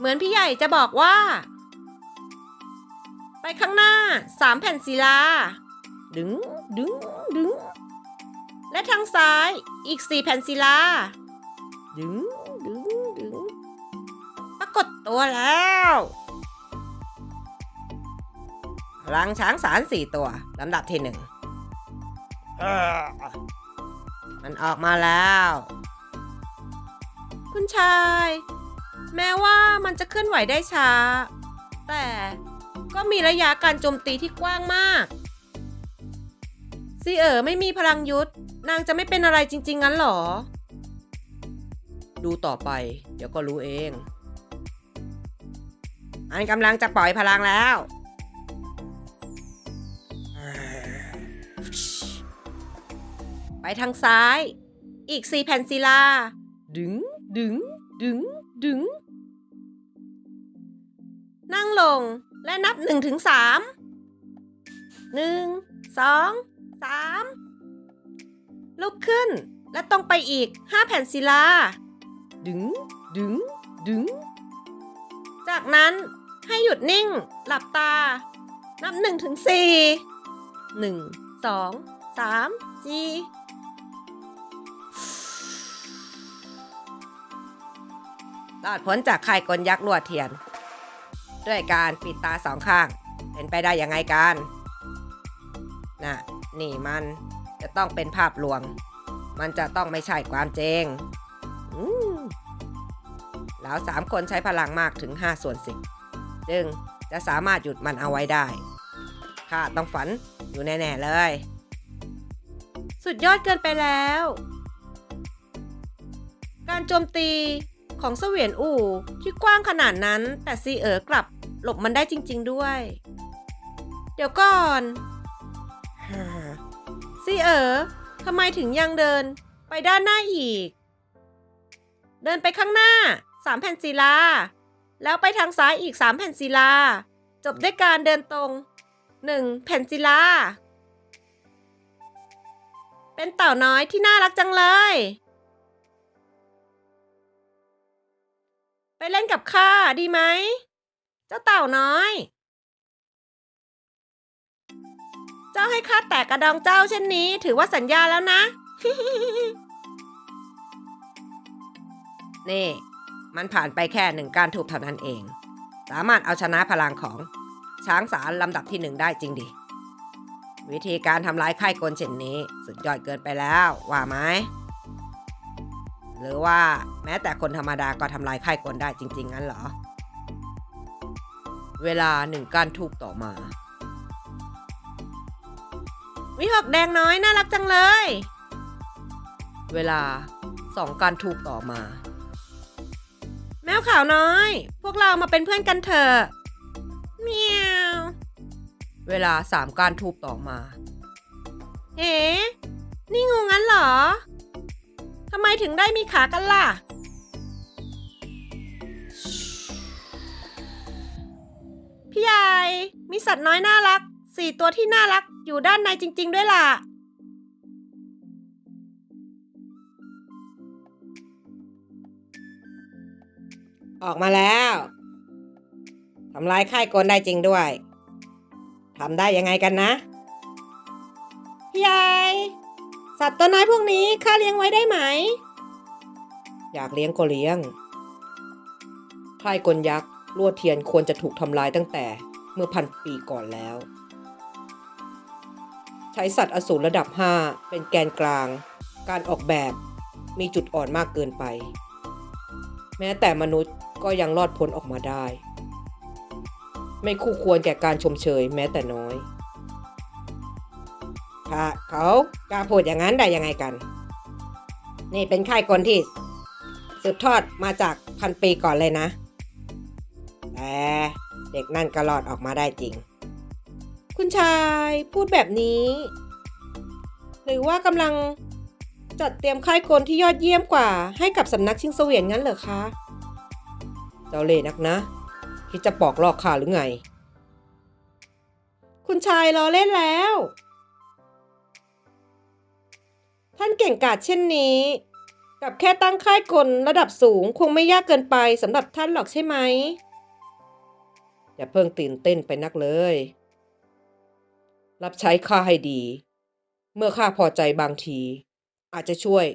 เหมือนพี่ใหญ่จะบอกว่า ไปข้างหน้าสามแผ่นศิลา ดึงดึงดึง และทางซ้ายอีกสี่แผ่นศิลา ดึงดึงดึง ปรากฏตัวแล้วพลังช้างสารสี่ตัวลำดับที่หนึ่งมันออกมาแล้ว คุณชาย แม้ว่ามันจะเคลื่อนไหวได้ช้า แต่ก็มีระยะการโจมตีที่กว้างมากซีเอ๋อไม่มีพลังยุทธนางจะไม่เป็นอะไรจริง ๆ งั้นหรอ ดูต่อไป เดี๋ยวก็รู้เองมันกำลังจะปล่อยพลังแล้ว ไปทางซ้าย อีกสี่แผ่นศิลา ดึง ดึง ดึง ดึง ลง และนับหนึ่งถึงสามหนึ่งสองสามลุกขึ้น และต้องไปอีกห้าแผ่นศิลา ดึง ดึง ดึง จากนั้นให้หยุดนิ่ง หลับตา นับหนึ่งถึงสี่หนึ่งสองสามสี่รอดพ้นจากค่กลยักษ์ลวดเทียน ด้วยการปิดตาสองข้าง เป็นไปได้ยังไงกันน่ะนี่มันจะต้องเป็นภาพลวง มันจะต้องไม่ใช่ความจริงแล้วสามคนใช้พลังมากถึง 5 ส่วนสิบจึงจะสามารถหยุดมันเอาไว้ได้ข้าต้องฝันอยู่แน่ๆเลย สุดยอดเกินไปแล้ว การโจมตี ของเสวียนอู่ที่กว้างขนาดนั้นแต่ซีเอ๋อกลับหลบมันได้จริง ๆด้วย เดี๋ยวก่อนซีเอ๋อทำไมถึงยังเดินไปด้านหน้าอีก เดินไปข้างหน้าสามแผ่นศิลา แล้วไปทางซ้ายอีกสามแผ่นศิลา จบด้วยการเดินตรงหนึ่งแผ่นศิลา เป็นเต่าน้อยที่น่ารักจังเลย ไปเล่นกับข้าดีไหม เจ้าเต่าน้อย เจ้าให้ข้าแตกกระดองเจ้าเช่นนี้ ถือว่าสัญญาแล้วนะ นี่ มันผ่านไปแค่หนึ่งการถูกเท่านั้นเอง สามารถเอาชนะพลังของ ช้างสารลำดับที่หนึ่งได้จริงดิ วิธีการทำลายค่ายกลเช่นนี้ สุดยอดเกินไปแล้ว ว่าไหม หรือว่าแม้แต่คนธรรมดาก็ทำลายค่ายกลได้จริง ๆ งั้นเหรอ เวลาหนึ่งการทูบต่อมาวิหกแดงน้อยน่ารักจังเลย เวลาสองการทูบต่อมา แมวขาวน้อย พวกเรามาเป็นเพื่อนกันเถอะเมียวเวลาสามการทูบต่อมา เอ๋นี่งูงั้นเหรอ ทำไมถึงได้มีขากันล่ะ พี่ใหญ่มีสัตว์น้อยน่ารัก สี่ตัวที่น่ารักอยู่ด้านในจริง ๆ ด้วยล่ะ ออกมาแล้วทำลายค่ายกลได้จริงด้วยทำได้ยังไงกันนะ พี่ใหญ่ สัตว์ตัวน้อยพวกนี้ข้าเลี้ยงไว้ได้ไหม อยากเลี้ยงก็เลี้ยงค่ายกลยักษ์ลวดเทียนควรจะถูกทำลายตั้งแต่เมื่อพันปีก่อนแล้ว ใช้สัตว์อสูรระดับ 5 เป็นแกนกลาง การออกแบบมีจุดอ่อนมากเกินไป แม้แต่มนุษย์ก็ยังรอดพ้นออกมาได้ ไม่คู่ควรแก่การชมเชยแม้แต่น้อย เขากล้าพูดอย่างนั้นได้ยังไงกัน นี่เป็นค่ายกลที่ สืบทอดมาจากพันปีก่อนเลยนะ แต่เด็กนั่นก็รอดออกมาได้จริง คุณชายพูดแบบนี้ หรือว่ากำลังจัดเตรียมค่ายกลที่ยอดเยี่ยมกว่า ให้กับสำนักชิงเสวียนงั้นเหรอคะ เจ้าเล่นักนะคิดจะปอกลอกข้าหรือไง คุณชายรอเล่นแล้ว ท่านเก่งกาจเช่นนี้ กับแค่ตั้งค่ายกลระดับสูงคงไม่ยากเกินไปสำหรับท่านหรอกใช่ไหม อย่าเพิ่งตื่นเต้นไปนักเลย รับใช้ข้าให้ดี เมื่อข้าพอใจบางที อาจจะช่วย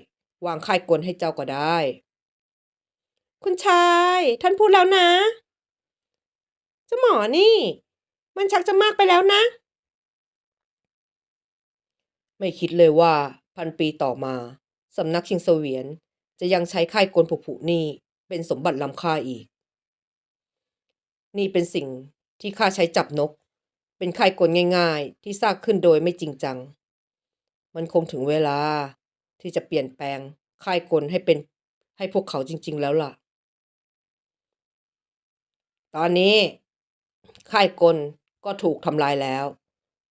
วางค่ายกลให้เจ้าก็ได้ คุณชาย ท่านพูดแล้วนะเจ้าหมอนี่ มันชักจะมากไปแล้วนะ ไม่คิดเลยว่า พันปีต่อมา สำนักชิงเสวียน จะยังใช้ค่ายกลผุผุนี่เป็นสมบัติล้ำค่าอีก นี่เป็นสิ่งที่ข้าใช้จับนก เป็นค่ายกลง่ายๆ ที่สร้างขึ้นโดยไม่จริงจัง มันคงถึงเวลาที่จะเปลี่ยนแปลงค่ายกลให้เป็นให้พวกเขาจริง ๆ แล้วล่ะ ตอนนี้ ค่ายกลก็ถูกทำลายแล้ว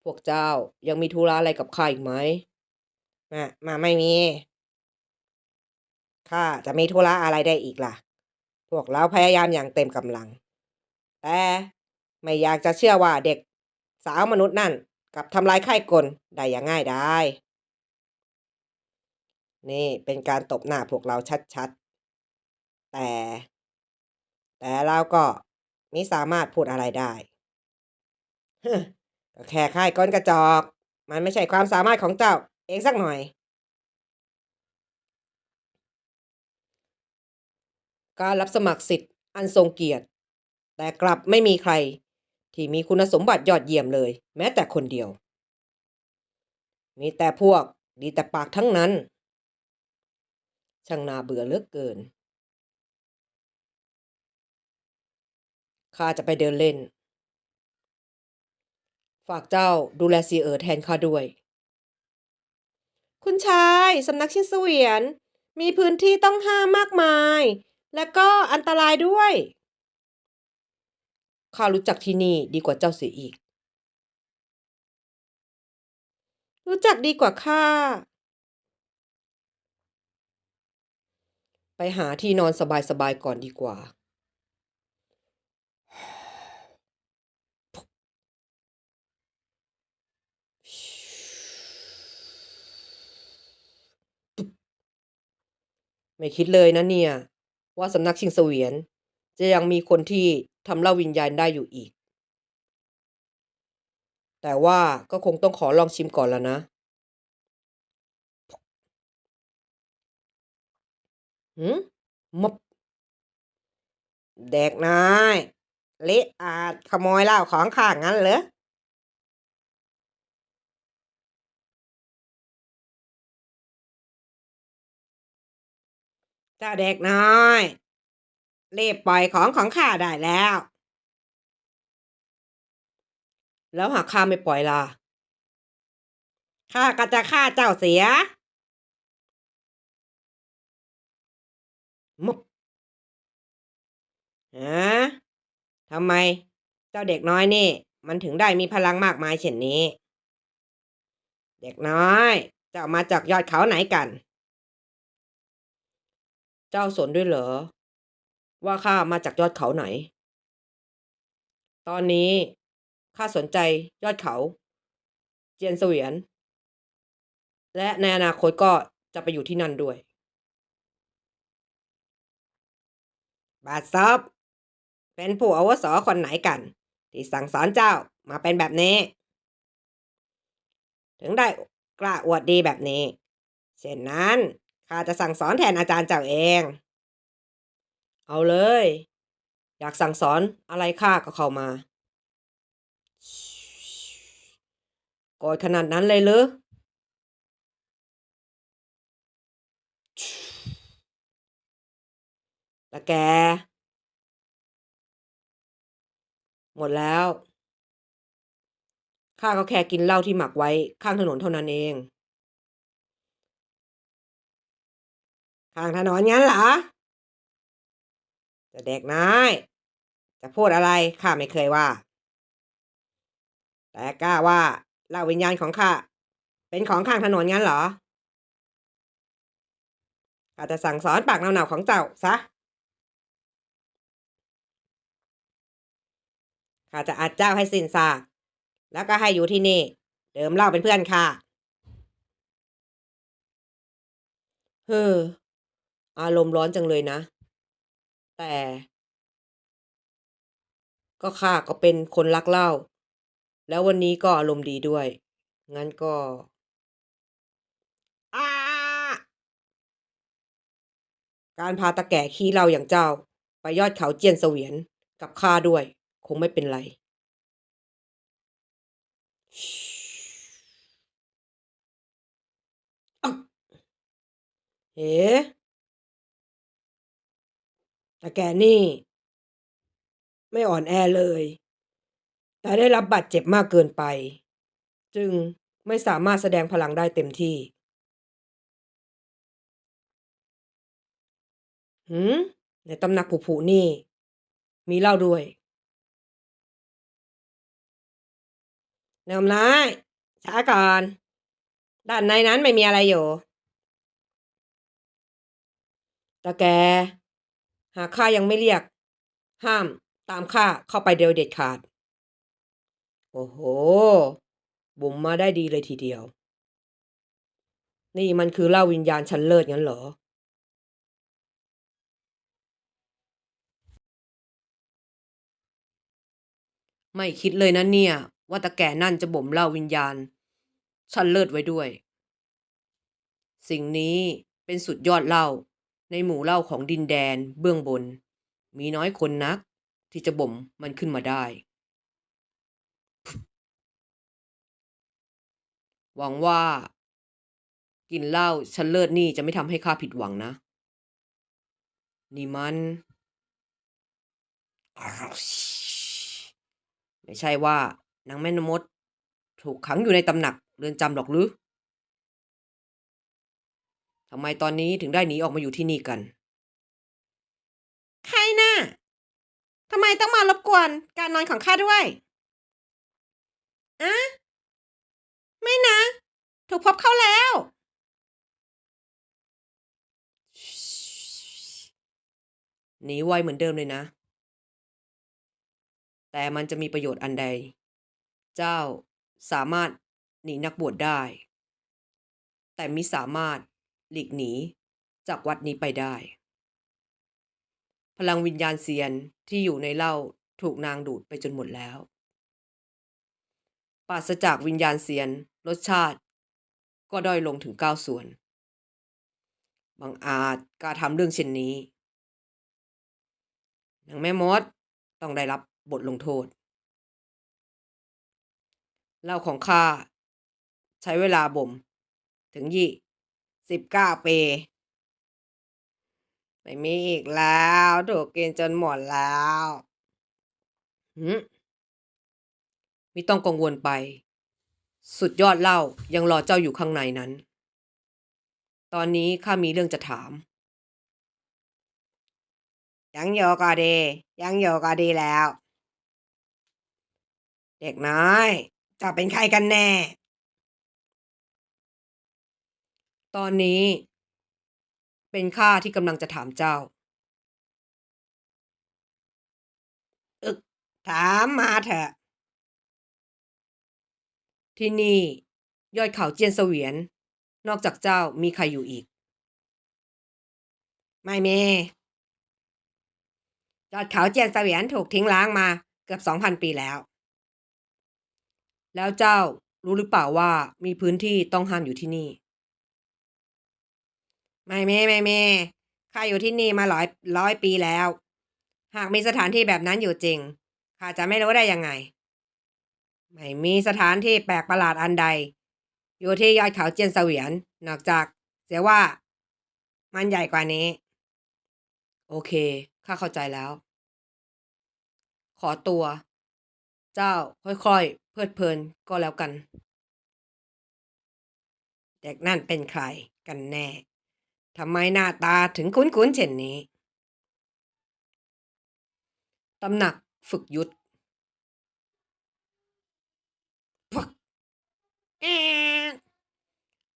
พวกเจ้ายังมีธุระอะไรกับข้าอีกไหม มามาไม่มีข้าจะมีธุระอะไรได้อีกล่ะ พวกเราพยายามอย่างเต็มกำลัง แต่ไม่อยากจะเชื่อว่าเด็กสาวมนุษย์นั่นกับทำลายค่ายกลได้อย่างง่ายได้ นี่เป็นการตบหน้าพวกเราชัดๆ แต่ แต่เราก็มิสามารถพูดอะไรได้ก็แค่ค่ายก้นกระจอก มันไม่ใช่ความสามารถของเจ้า องสักหน่อย การรับสมัครสิทธิ์อันทรงเกียรติ แต่กลับไม่มีใคร ที่มีคุณสมบัติยอดเยี่ยมเลย แม้แต่คนเดียว มีแต่พวกดีแต่ปากทั้งนั้น ช่างนาเบื่อเลือกเกินข้าจะไปเดินเล่น ฝากเจ้าดูแลซีเอ๋อแทนข้าด้วย คุณชายสำนักชินเสวียน มีพื้นที่ต้องห้ามมากมาย และก็อันตรายด้วยข้ารู้จักที่นี่ดีกว่าเจ้าเสียอีก รู้จักดีกว่าข้า ไปหาที่นอนสบายๆก่อนดีกว่า ไม่คิดเลยนะเนี่ย ว่าสำนักชิงเสวียน จะยังมีคนที่ทำเล่าวิญญาณได้อยู่อีก แต่ว่าก็คงต้องขอลองชิมก่อนแล้วนะ หืมมบเด็กน้อยเละอาจขโมยเหล้าของข้างั้นเหรอ เจ้าเด็กน้อย รีบปล่อยของของข้าได้แล้ว แล้วหากข้าไม่ปล่อยล่ะข้าก็จะฆ่าเจ้าเสียมุกฮะทำไม เจ้าเด็กน้อยนี่ มันถึงได้มีพลังมากมายเช่นนี้ เด็กน้อย เจ้ามาจากยอดเขาไหนกัน เจ้าสนด้วยเหรอ ว่าข้ามาจากยอดเขาไหน ตอนนี้ข้าสนใจยอดเขา เจียนเสวียน และในอนาคตก็จะไปอยู่ที่นั่นด้วย บาทซอบเป็นผู้อาวุโสคนไหนกัน ที่สั่งสอนเจ้ามาเป็นแบบนี้ ถึงได้กล้าอวดดีแบบนี้ เช่นนั้น ข้าจะสั่งสอนแทนอาจารย์เจ้าเอง เอาเลย อยากสั่งสอนอะไรข้าก็เข้ามาโกรธขนาดนั้นเลยหรือต่แก หมดแล้ว ข้าก็แค่กินเหล้าที่หมักไว้ข้างถนนเท่านั้นเอง ข้างถนนงั้นเหรอจะเด็กน้อย จะพูดอะไรข้าไม่เคยว่า แต่กล้าว่าเหล่าวิญญาณของข้าเป็นของข้างถนนงั้นเหรอข้าจะสั่งสอนปากเน่าๆของเจ้าซะข้าจะอัดเจ้าให้สิ้นซากแล้วก็ให้อยู่ที่นี่ เดิมเหล่าเป็นเพื่อนข้าเฮ้อ อารมณ์ร้อนจังเลยนะ แต่ ก็ข้าก็เป็นคนรักเหล้าแล้ววันนี้ก็อารมณ์ดีด้วย งั้นก็อาการพาตาแก่ขี้เหล้าอย่างเจ้า ไปยอดเขาเจียนเสวียนกับข้าด้วย คงไม่เป็นไรอ๊ะเอ๋ ตาแกนี่ ไม่อ่อนแอเลย แต่ได้รับบาดเจ็บมากเกินไป จึงไม่สามารถแสดงพลังได้เต็มที่ หืม ในตำหนักผุๆนี่ มีเหล้าด้วยเนิมร้ายช้าก่อน ด้านในนั้นไม่มีอะไรอยู่ตาแก หากข้ายังไม่เรียก ห้ามตามข้าเข้าไปเดียวเด็ดขาด โอ้โห บุ๋มมาได้ดีเลยทีเดียว นี่มันคือเล่าวิญญาณชั้นเลิศงั้นเหรอ ไม่คิดเลยนะเนี่ย ว่าตาแก่นั่นจะบ่มเล่าวิญญาณ ชั้นเลิศไว้ด้วย สิ่งนี้เป็นสุดยอดเล้า ในหมู่เหล้าของดินแดนเบื้องบน มีน้อยคนนัก ที่จะบ่มมันขึ้นมาได้ หวังว่า กินเหล้าชันเลิศนี่จะไม่ทำให้ข้าผิดหวังนะ นี่มันไม่ใช่ว่านางแม่นมด ถูกขังอยู่ในตำหนักเรือนจำหรอกหรือ ทำไมตอนนี้ถึงได้หนีออกมาอยู่ที่นี่กัน ใครน่ะทำไมต้องมารบกวนการนอนของข้าด้วยอะไม่นะ ถูกพบเข้าแล้ว หนีไวเหมือนเดิมเลยนะ แต่มันจะมีประโยชน์อันใด เจ้าสามารถหนีนักบวชได้ แต่มิสามารถ หลีกหนีจากวัดนี้ไปได้ พลังวิญญาณเซียนที่อยู่ในเหล้าถูกนางดูดไปจนหมดแล้วปราศจากวิญญาณเซียน รสชาติ ก็ด้อยลงถึงเก้าส่วน บางอาจกล้าทำเรื่องเช่นนี้นางแม่มดต้องได้รับบทลงโทษเหล้าของข้าใช้เวลาบ่ม ถึงยี่ สิบเก้าปี ไม่มีอีกแล้ว ถูกกินจนหมดแล้วหืมไม่ต้องกังวลไป สุดยอดเล้ายังรอเจ้าอยู่ข้างในนั้น ตอนนี้ข้ามีเรื่องจะถาม ยังโยก็ดี ยังโยก็ดีแล้ว เด็กน้อยจะเป็นใครกันแน่ ตอนนี้ เป็นข้าที่กำลังจะถามเจ้า อึก ถามมาเถอะ ที่นี่ ยอดเขาเจียนเสวียน นอกจากเจ้ามีใครอยู่อีก ไม่มียอดเขาเจียนเสวียนถูกทิ้งล้างมาเกือบสองพันปีแล้ว แล้วเจ้ารู้หรือเปล่าว่ามีพื้นที่ต้องห้ามอยู่ที่นี่ ไม่มีไม่มีข้าอยู่ที่นี่มาร้อยร้อยปีแล้ว หากมีสถานที่แบบนั้นอยู่จริงข้าจะไม่รู้ได้ยังไง ไม่มีสถานที่แปลกประหลาดอันใด อยู่ที่ยอดเขาเจียนเสวียนนอกจาก เสียว่า มันใหญ่กว่านี้ โอเคข้าเข้าใจแล้ว ขอตัว เจ้าค่อยๆ เพลิดเพลินก็แล้วกัน เด็กนั่นเป็นใครกันแน่ ทำไมหน้าตาถึงคุ้นๆเช่นนี้ตำหนักฝึกยุทธ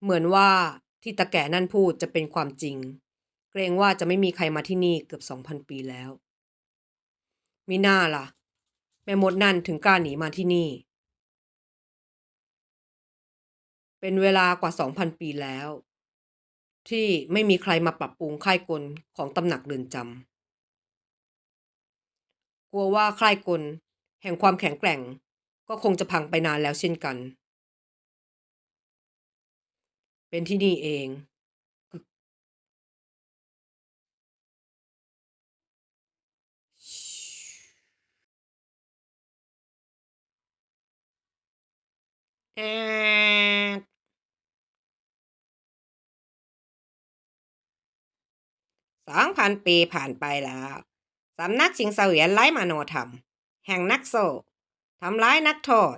เหมือนว่าที่ตาแก่นั่นพูดจะเป็นความจริง เกรงว่าจะไม่มีใครมาที่นี่เกือบสองพันปีแล้ว มีหน้าล่ะ แม่มดนั่นถึงกล้าหนีมาที่นี่ เป็นเวลากว่าสองพันปีแล้ว ที่ไม่มีใครมาปรับปรุงค่ายกลของตำหนักเรือนจำกลัวว่าค่ายกลแห่งความแข็งแกร่ง ก็คงจะพังไปนานแล้วเช่นกัน เป็นที่นี่เอง แอ สองพันปีผ่านไปแล้วสำนักชิงเสวียนไร้มโนธรรม แห่งนักโซ่ทำร้ายนักโทษ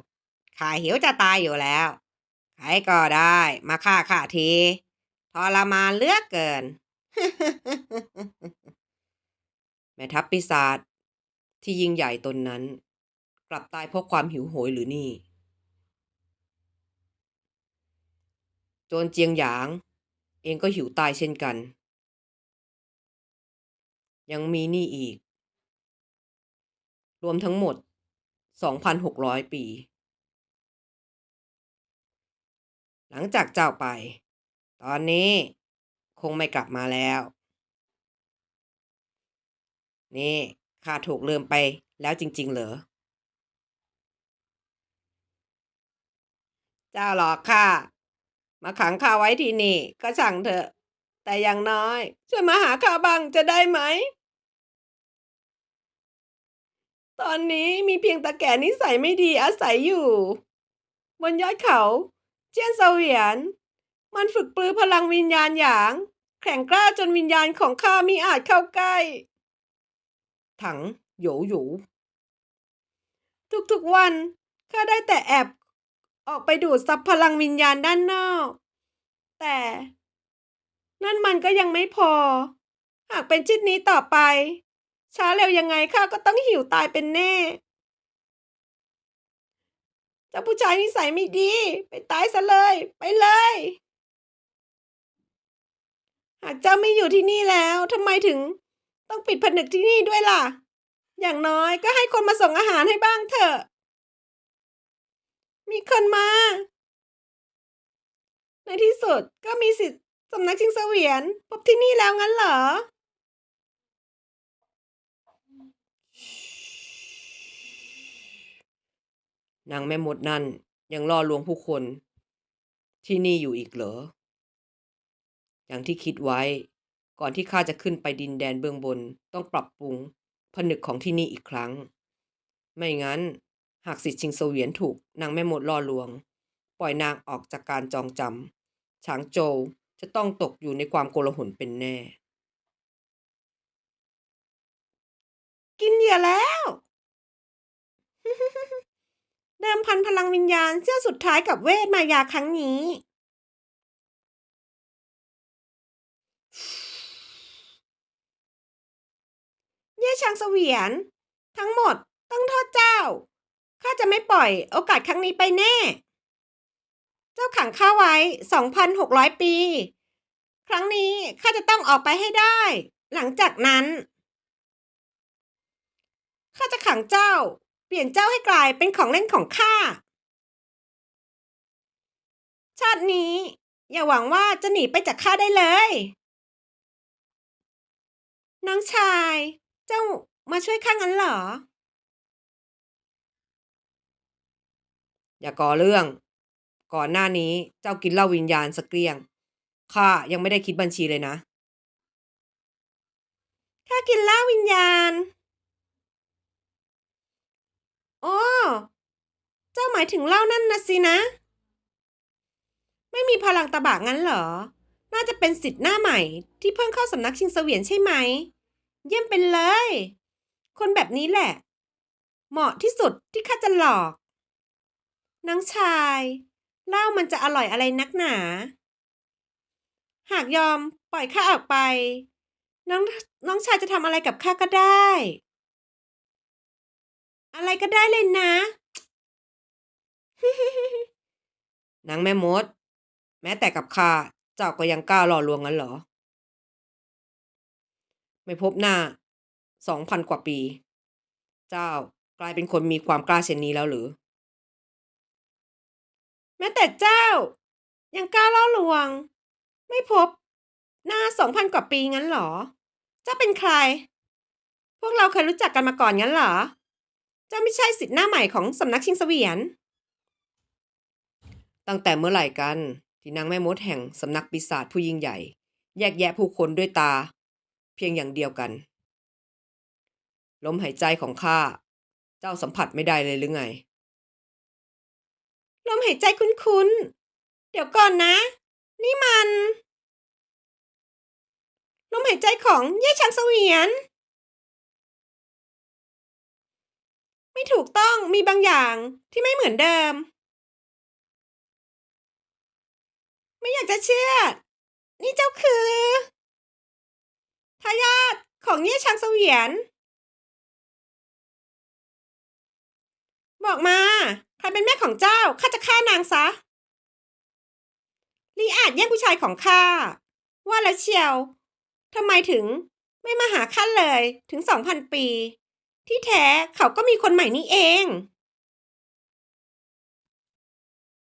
ข้าหิวจะตายอยู่แล้ว ใครก็ได้มาฆ่าข้าทีทรมานเลือกเกิน แม่ทัพปีศาจที่ยิ่งใหญ่ตนนั้น กลับตายเพราะความหิวโหยหรือนี่ โจนเจียงหยาง เองก็หิวตายเช่นกัน ยังมีนี่อีก รวมทั้งหมด 2,600 ปี หลังจากเจ้าไป ตอนนี้คงไม่กลับมาแล้ว นี่ข้าถูกลืมไปแล้วจริง ๆ เหรอ เจ้าหลอกข้ามาขังข้าไว้ที่นี่ก็ช่างเถอะ แต่อย่างน้อย ช่วยมาหาข้าบ้างจะได้ไหม ตอนนี้มีเพียงตาแก่นิสัยไม่ดีอาศัยอยู่ บนยอดเขา เจียนเสวียน มันฝึกปลือพลังวิญญาณหยาง แข็งกล้าจนวิญญาณของข้ามีอาจเข้าใกล้ ถังโหยวหยูทุกๆวันข้าได้แต่แอบออกไปดูดซับพลังวิญญาณด้านนอก แต่ นั่นมันก็ยังไม่พอ หากเป็นช่นนี้ต่อไป ช้าเร็วยังไงข้าก็ต้องหิวตายเป็นแน่ เจ้าผู้ชายนิสัยไม่ดี ไปตายซะเลย ไปเลย หากเจ้าไม่อยู่ที่นี่แล้วทำไมถึง ต้องปิดผนึกที่นี่ด้วยล่ะ อย่างน้อยก็ให้คนมาส่งอาหารให้บ้างเถอะ มีคนมา ในที่สุดก็มีสิทธิ์สำนักชิงเสวียนพบที่นี่แล้วงั้นเหรอ นางแม่มดนั่นยังล่อลวงผู้คน ที่นี่อยู่อีกเหรอ อย่างที่คิดไว้ ก่อนที่ข้าจะขึ้นไปดินแดนเบื้องบนต้องปรับปรุงผนึกของที่นี่อีกครั้ง ไม่งั้น หากสิทธิ์ชิงเสวียนถูกนางแม่มดล่อลวง ปล่อยนางออกจากการจองจำฉางโจวจะต้องตกอยู่ในความโกลาหลเป็นแน่ กินเหยื่อแล้ว เดิมพันพลังวิญญาณเสี้ยวสุดท้ายกับเวทมายาครั้งนี้ เย่ชางเสวียน ทั้งหมดต้องโทษเจ้า ข้าจะไม่ปล่อยโอกาสครั้งนี้ไปแน่ เจ้าขังข้าไว้ 2,600 ปี ครั้งนี้ข้าจะต้องออกไปให้ได้ หลังจากนั้นข้าจะขังเจ้า เปลี่ยนเจ้าให้กลายเป็นของเล่นของข้า ชาตินี้ อย่าหวังว่าจะหนีไปจากข้าได้เลย น้องชาย เจ้ามาช่วยข้างั้นเหรอ อย่าก่อเรื่อง ก่อนหน้านี้เจ้ากินเหล้าวิญญาณสเกลียงข้ายังไม่ได้คิดบัญชีเลยนะ ข้ากินเหล้าวิญญาณ โอ้เจ้าหมายถึงเหล้านั่นนะสินะ ไม่มีพลังตะบะงั้นเหรอ น่าจะเป็นสิทธิ์หน้าใหม่ที่เพิ่งเข้าสำนักชิงเสวียนใช่ไหม เยี่ยมไปเลย คนแบบนี้แหละ เหมาะที่สุดที่ข้าจะหลอกน้องชายเหล้ามันจะอร่อยอะไรนักหนา หากยอมปล่อยข้าออกไป น้องน้องชายจะทำอะไรกับข้าก็ได้ อะไรก็ได้เลยนะ นางแม่มด แม้แต่กับข้าเจ้าก็ยังกล้าหล่อลวงงั้นเหรอ ไม่พบหน้าสองพันกว่าปี เจ้ากลายเป็นคนมีความกล้าเช่นนี้แล้วหรือ แม้แต่เจ้า ยังกล้าล่อลวง ไม่พบ หน้าสองพันกว่าปีงั้นเหรอ เจ้าเป็นใคร พวกเราเคยรู้จักกันมาก่อนงั้นเหรอ เจ้าไม่ใช่สิทธิ์หน้าใหม่ของสำนักชิงเสวียน ตั้งแต่เมื่อไหร่กัน ที่นางแม่มดแห่งสำนักปีศาจผู้ยิ่งใหญ่ แยกแยะผู้คนด้วยตา เพียงอย่างเดียวกัน ลมหายใจของข้า เจ้าสัมผัสไม่ได้เลยหรือไง ลมหายใจคุ้นๆ เดี๋ยวก่อนนะ นี่มัน ลมหายใจของเย่ชังเสวียน ไม่ถูกต้องมีบางอย่างที่ไม่เหมือนเดิม ไม่อยากจะเชื่อ นี่เจ้าคือทายาทของเย่ชังเสวียน บอกมา ใครเป็นแม่ของเจ้า ข้าจะฆ่านางซะลีอาจแย่งผู้ชายของข้า ว่าแล้วเชียวทำไมถึงไม่มาหาข้าเลยถึงสองพันปี ที่แท้เขาก็มีคนใหม่นี่เอง